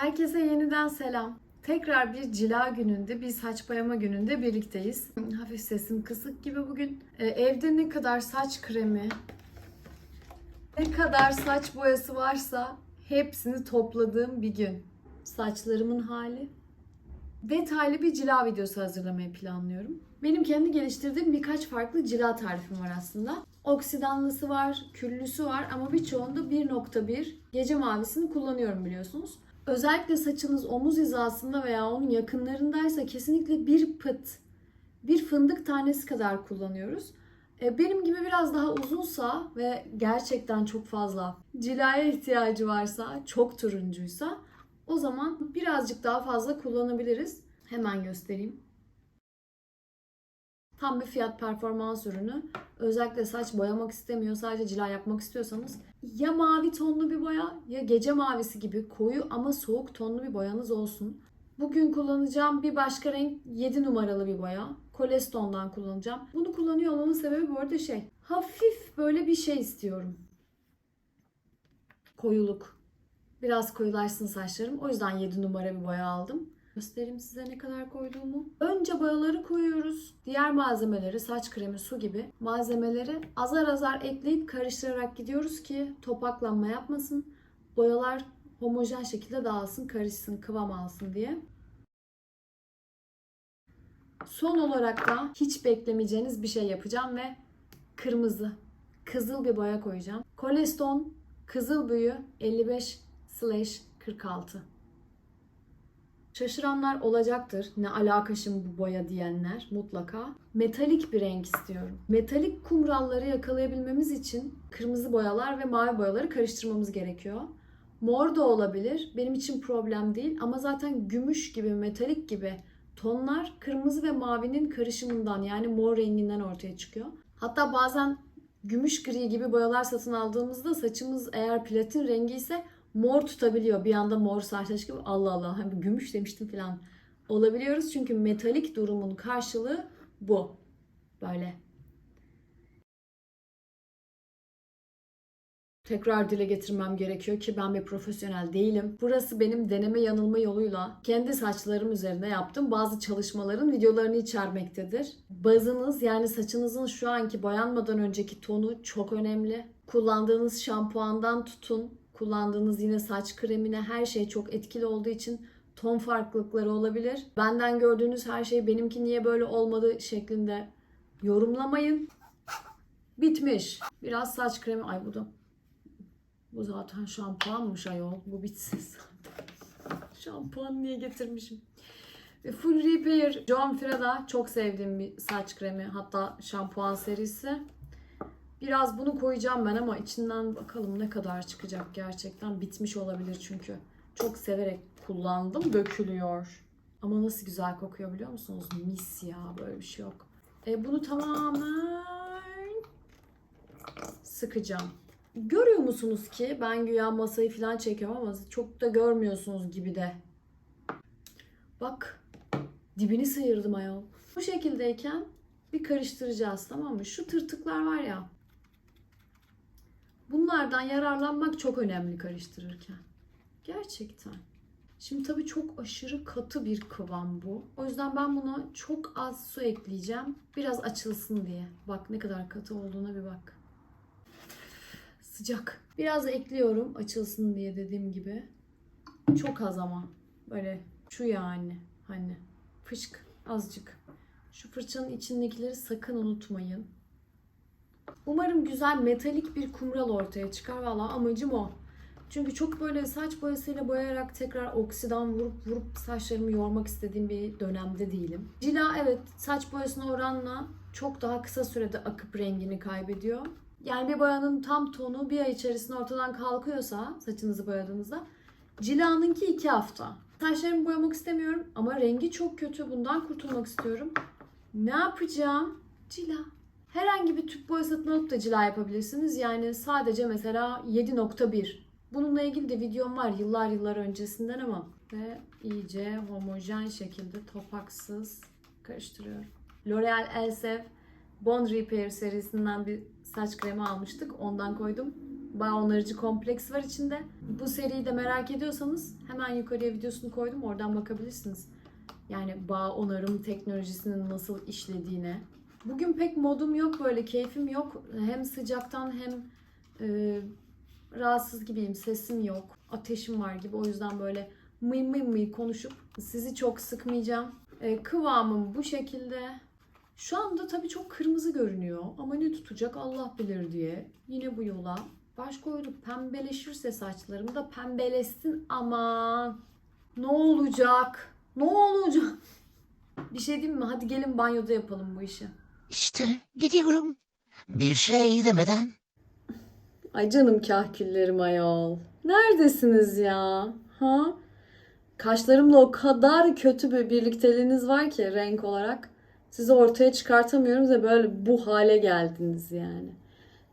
Herkese yeniden selam. Tekrar bir cila gününde, bir saç boyama gününde birlikteyiz. Hafif sesim kısık gibi bugün. Ee, evde ne kadar saç kremi, ne kadar saç boyası varsa hepsini topladığım bir gün. Saçlarımın hali. Detaylı bir cila videosu hazırlamayı planlıyorum. Benim kendi geliştirdiğim birkaç farklı cila tarifim var aslında. Oksidanlısı var, küllüsü var ama birçoğunda 1.1 gece mavisini kullanıyorum biliyorsunuz. Özellikle saçınız omuz hizasında veya onun yakınlarındaysa kesinlikle bir pıt, bir fındık tanesi kadar kullanıyoruz. E, Benim gibi biraz daha uzunsa ve gerçekten çok fazla cilaya ihtiyacı varsa, çok turuncuysa o zaman birazcık daha fazla kullanabiliriz. Hemen göstereyim. Tam bir fiyat performans ürünü. Özellikle saç boyamak istemiyor, sadece cila yapmak istiyorsanız ya mavi tonlu bir boya ya gece mavisi gibi koyu ama soğuk tonlu bir boyanız olsun. Bugün kullanacağım bir başka renk 7 numaralı bir boya. Koleston'dan kullanacağım. Bunu kullanıyor olmamın sebebi bu arada şey. Hafif böyle bir şey istiyorum. Koyuluk. Biraz koyulaşsın saçlarım. O yüzden 7 numara bir boya aldım. Göstereyim size ne kadar koyduğumu. Önce boyaları koyuyoruz. Diğer malzemeleri, saç kremi, su gibi malzemeleri azar azar ekleyip karıştırarak gidiyoruz ki topaklanma yapmasın. Boyalar homojen şekilde dağılsın, karışsın, kıvam alsın diye. Son olarak da hiç beklemeyeceğiniz bir şey yapacağım ve kırmızı, kızıl bir boya koyacağım. Koleston Kızıl Büyü 55 46. Şaşıranlar olacaktır. Ne alaka şimdi bu boya diyenler mutlaka. Metalik bir renk istiyorum. Metalik kumralları yakalayabilmemiz için kırmızı boyalar ve mavi boyaları karıştırmamız gerekiyor. Mor da olabilir. Benim için problem değil ama zaten gümüş gibi, metalik gibi tonlar kırmızı ve mavinin karışımından yani mor renginden ortaya çıkıyor. Hatta bazen gümüş gri gibi boyalar satın aldığımızda saçımız eğer platin rengi ise mor tutabiliyor. Bir anda mor saçlaş gibi Allah Allah hani gümüş demiştim falan olabiliyoruz. Çünkü metalik durumun karşılığı bu. Böyle. Tekrar dile getirmem gerekiyor ki ben bir profesyonel değilim. Burası benim deneme yanılma yoluyla kendi saçlarım üzerinde yaptığım bazı çalışmaların videolarını içermektedir. Bazınız yani saçınızın şu anki boyanmadan önceki tonu çok önemli. Kullandığınız şampuandan tutun, kullandığınız yine saç kremine her şey çok etkili olduğu için ton farklılıkları olabilir. Benden gördüğünüz her şey benimki niye böyle olmadı şeklinde yorumlamayın. Bitmiş. Biraz saç kremi. Ay bu da bu zaten şampuanmış ayol. Bu bitsin zaten. Şampuan niye getirmişim? Ve Full Repair John Frieda çok sevdiğim bir saç kremi. Hatta şampuan serisi. Biraz bunu koyacağım ben ama içinden bakalım ne kadar çıkacak gerçekten. Bitmiş olabilir çünkü. Çok severek kullandım. Dökülüyor. Ama nasıl güzel kokuyor biliyor musunuz? Mis ya böyle bir şey yok. E, bunu tamamen sıkacağım. Görüyor musunuz ki ben güya masayı falan çekiyorum ama çok da görmüyorsunuz gibi de. Bak dibini sıyırdım ayol. Bu şekildeyken bir karıştıracağız tamam mı? Şu tırtıklar var ya. Bunlardan yararlanmak çok önemli karıştırırken. Gerçekten. Şimdi tabii çok aşırı katı bir kıvam bu. O yüzden ben buna çok az su ekleyeceğim. Biraz açılsın diye. Bak ne kadar katı olduğuna bir bak. Sıcak. Biraz ekliyorum açılsın diye dediğim gibi. Çok az ama. Böyle şu yani. Hani fışk azıcık. Şu fırçanın içindekileri sakın unutmayın. Umarım güzel metalik bir kumral ortaya çıkar. Valla amacım o. Çünkü çok böyle saç boyasıyla boyayarak tekrar oksidan vurup vurup saçlarımı yormak istediğim bir dönemde değilim. Cila evet saç boyasına oranla çok daha kısa sürede akıp rengini kaybediyor. Yani bir boyanın tam tonu bir ay içerisinde ortadan kalkıyorsa saçınızı boyadığınızda cilanınki iki hafta. Saçlarımı boyamak istemiyorum ama rengi çok kötü. Bundan kurtulmak istiyorum. Ne yapacağım? Cila. Herhangi bir tüp boya satın alıp da cila yapabilirsiniz. Yani sadece mesela 7.1. Bununla ilgili de videom var yıllar yıllar öncesinden ama ve iyice homojen şekilde topaksız karıştırıyorum. L'Oreal Elsev Bond Repair serisinden bir saç kremi almıştık. Ondan koydum. Bağ onarıcı kompleks var içinde. Bu seriyi de merak ediyorsanız hemen yukarıya videosunu koydum. Oradan bakabilirsiniz. Yani bağ onarım teknolojisinin nasıl işlediğine. Bugün pek modum yok böyle keyfim yok. Hem sıcaktan hem e, rahatsız gibiyim. Sesim yok. Ateşim var gibi. O yüzden böyle mıy mıy mıy konuşup sizi çok sıkmayacağım. E, kıvamım bu şekilde. Şu anda tabii çok kırmızı görünüyor ama ne tutacak Allah bilir diye yine bu yola baş koyduk. Pembeleşirse saçlarım da pembeleşsin aman. Ne olacak? Ne olacak? Bir şey diyeyim mi? Hadi gelin banyoda yapalım bu işi. İşte gidiyorum. Bir şey demeden. Ay canım kahküllerim ayol. Neredesiniz ya? Ha? Kaşlarımla o kadar kötü bir birlikteliğiniz var ki renk olarak. Sizi ortaya çıkartamıyorum ve böyle bu hale geldiniz yani.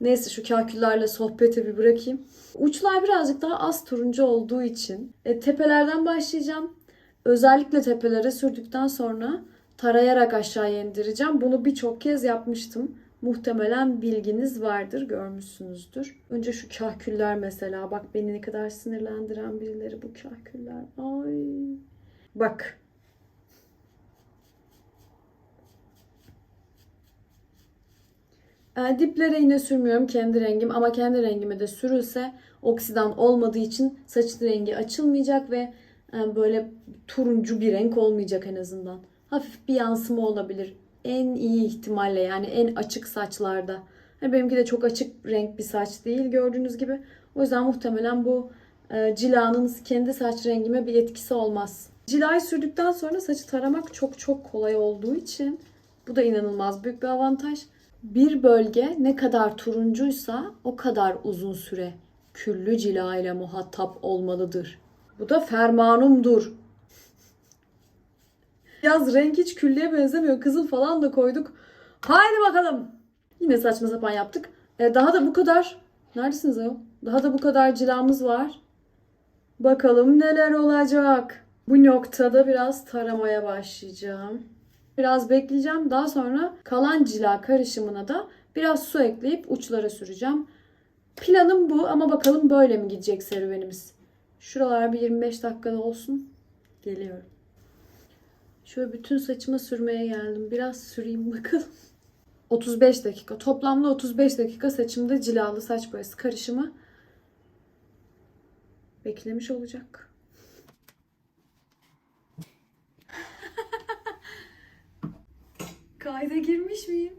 Neyse şu kahküllerle sohbeti bir bırakayım. Uçlar birazcık daha az turuncu olduğu için e, tepelerden başlayacağım. Özellikle tepelere sürdükten sonra tarayarak aşağıya indireceğim. Bunu birçok kez yapmıştım. Muhtemelen bilginiz vardır, görmüşsünüzdür. Önce şu kahküller mesela. Bak beni ne kadar sinirlendiren birileri bu kahküller. Ay. Bak. E, diplere yine sürmüyorum kendi rengim ama kendi rengime de sürülse oksidan olmadığı için saçın rengi açılmayacak ve e, böyle turuncu bir renk olmayacak en azından. Hafif bir yansıma olabilir. En iyi ihtimalle yani en açık saçlarda. Hani benimki de çok açık renk bir saç değil gördüğünüz gibi. O yüzden muhtemelen bu e, cilanın kendi saç rengime bir etkisi olmaz. Cilayı sürdükten sonra saçı taramak çok çok kolay olduğu için bu da inanılmaz büyük bir avantaj. Bir bölge ne kadar turuncuysa o kadar uzun süre küllü cila ile muhatap olmalıdır. Bu da fermanumdur. Yaz renk hiç küllüye benzemiyor. Kızıl falan da koyduk. Haydi bakalım. Yine saçma sapan yaptık. E, daha da bu kadar. Neredesiniz ayol? Daha da bu kadar cilamız var. Bakalım neler olacak. Bu noktada biraz taramaya başlayacağım. Biraz bekleyeceğim. Daha sonra kalan cila karışımına da biraz su ekleyip uçlara süreceğim. Planım bu ama bakalım böyle mi gidecek serüvenimiz. Şuralar bir 25 dakikada olsun. Geliyorum. Şöyle bütün saçıma sürmeye geldim. Biraz süreyim bakalım. 35 dakika. Toplamda 35 dakika saçımda cilalı saç boyası karışımı beklemiş olacak. Kayda girmiş miyim?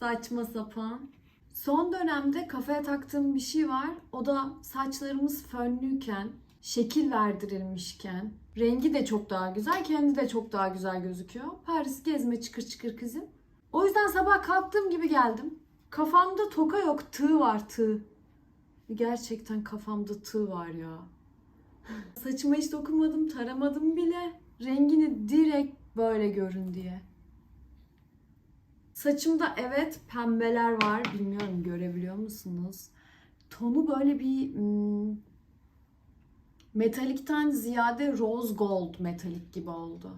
Saçma sapan. Son dönemde kafaya taktığım bir şey var. O da saçlarımız fönlüyken, şekil verdirilmişken, rengi de çok daha güzel, kendi de çok daha güzel gözüküyor. Paris gezme çıkır çıkır kızım. O yüzden sabah kalktığım gibi geldim. Kafamda toka yok, tığ var tığ. Gerçekten kafamda tığ var ya. Saçıma hiç dokunmadım, taramadım bile. Rengini direkt böyle görün diye. Saçımda evet pembeler var. Bilmiyorum görebiliyor musunuz? Tonu böyle bir hmm, metalikten ziyade rose gold metalik gibi oldu.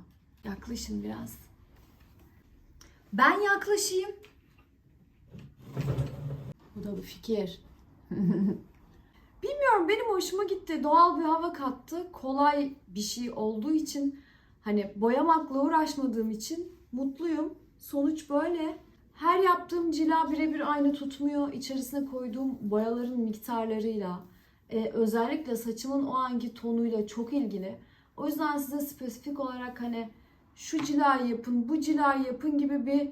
Yaklaşın biraz. Ben yaklaşayım. Bu da bir fikir. Bilmiyorum benim hoşuma gitti. Doğal bir hava kattı. Kolay bir şey olduğu için hani boyamakla uğraşmadığım için mutluyum. Sonuç böyle. Her yaptığım cila birebir aynı tutmuyor. İçerisine koyduğum boyaların miktarlarıyla, e, özellikle saçımın o anki tonuyla çok ilgili. O yüzden size spesifik olarak hani şu cilayı yapın, bu cilayı yapın gibi bir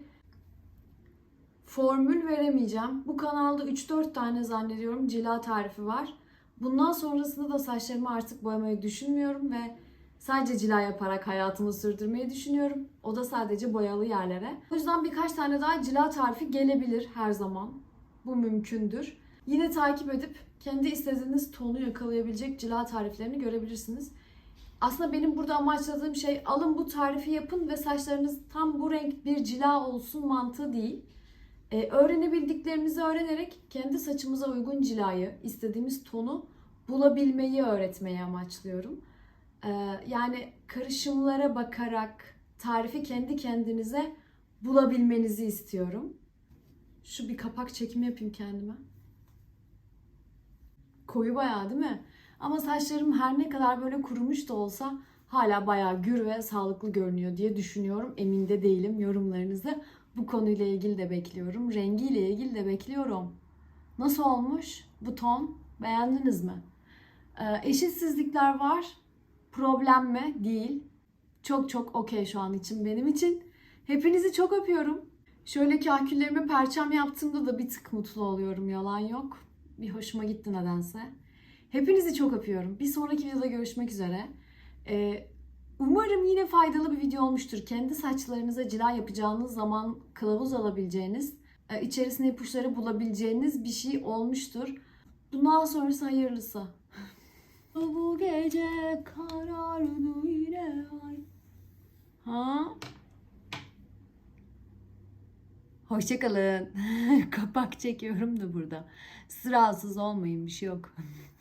formül veremeyeceğim. Bu kanalda 3-4 tane zannediyorum cila tarifi var. Bundan sonrasında da saçlarımı artık boyamayı düşünmüyorum ve sadece cila yaparak hayatımı sürdürmeyi düşünüyorum. O da sadece boyalı yerlere. O yüzden birkaç tane daha cila tarifi gelebilir her zaman. Bu mümkündür. Yine takip edip kendi istediğiniz tonu yakalayabilecek cila tariflerini görebilirsiniz. Aslında benim burada amaçladığım şey alın bu tarifi yapın ve saçlarınız tam bu renk bir cila olsun mantığı değil. Ee, öğrenebildiklerimizi öğrenerek kendi saçımıza uygun cilayı, istediğimiz tonu bulabilmeyi öğretmeyi amaçlıyorum. Ee, yani karışımlara bakarak tarifi kendi kendinize bulabilmenizi istiyorum. Şu bir kapak çekimi yapayım kendime. Koyu bayağı değil mi? Ama saçlarım her ne kadar böyle kurumuş da olsa hala bayağı gür ve sağlıklı görünüyor diye düşünüyorum. Emin de değilim yorumlarınızı. Bu konuyla ilgili de bekliyorum. Rengiyle ilgili de bekliyorum. Nasıl olmuş bu ton? Beğendiniz mi? Ee, eşitsizlikler var. Problem mi? Değil. Çok çok okey şu an için benim için. Hepinizi çok öpüyorum. Şöyle kahküllerimi perçem yaptığımda da bir tık mutlu oluyorum. Yalan yok. Bir hoşuma gitti nedense. Hepinizi çok öpüyorum. Bir sonraki videoda görüşmek üzere. Ee, umarım yine faydalı bir video olmuştur. Kendi saçlarınıza cila yapacağınız zaman kılavuz alabileceğiniz, e, içerisine ipuçları bulabileceğiniz bir şey olmuştur. Bundan sonrası hayırlısı. Bu gece karardı yine ay. Ha? Hoşçakalın. Kapak çekiyorum da burada. Sırasız olmayın bir şey yok.